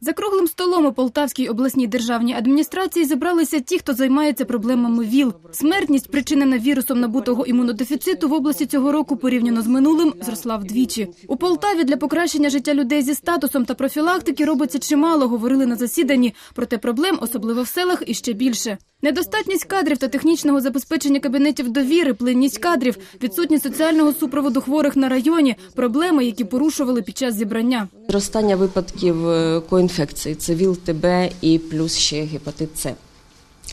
За круглим столом у Полтавській обласній державній адміністрації зібралися ті, хто займається проблемами ВІЛ. Смертність, спричинена вірусом набутого імунодефіциту, в області цього року порівняно з минулим зросла вдвічі. У Полтаві для покращення життя людей зі статусом та профілактики робиться чимало, говорили на засіданні. Проте проблем, особливо в селах, іще більше. Недостатність кадрів та технічного забезпечення кабінетів довіри, плинність кадрів, відсутність соціального супроводу хворих на районі, проблеми, які порушували під час зібрання. Зростання випадків е, коінфекції це ВІЛ, ТБ і плюс ще гепатит С.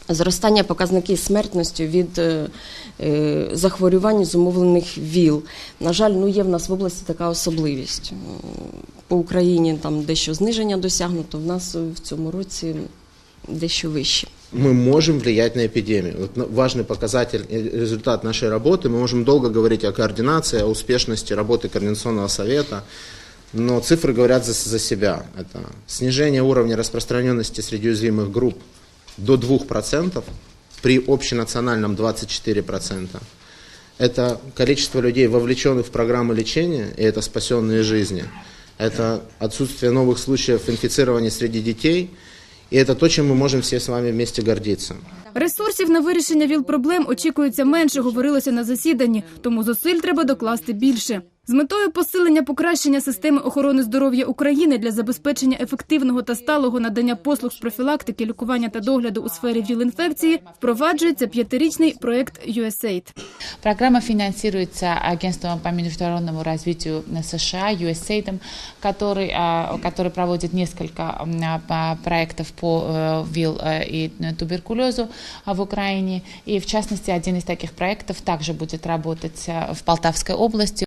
Зростання показників смертності від е, е, захворювань, зумовлених ВІЛ. На жаль, ну є в нас в області така особливість. М, По Україні там дещо зниження досягнуто, в нас в цьому році дещо вище. мы можем влиять на эпидемию. Вот на- важный показатель, и результат нашей работы. Мы можем долго говорить о координации, о успешности работы Координационного совета, но цифры говорят за, за себя. Это снижение уровня распространенности среди уязвимых групп до 2% при общенациональном 24%. Это количество людей, вовлеченных в программы лечения, и это спасенные жизни. Это отсутствие новых случаев инфицирования среди детей, и это то, чем мы можем все с вами вместе гордиться. Ресурсів на вирішення ВІЛ-проблем очікується менше, говорилося на засіданні, тому зусиль треба докласти більше. З метою посилення покращення системи охорони здоров'я України для забезпечення ефективного та сталого надання послуг з профілактики, лікування та догляду у сфері ВІЛ-інфекції впроваджується п'ятирічний проект USAID. Программа финансируется агентством по международному развитию США, USAID, который, а, который проводит несколько м, а, по- проектов по э, ВИЛ э, и э, туберкулезу а, в Украине. И в частности, один из таких проектов также будет работать э, в Полтавской области.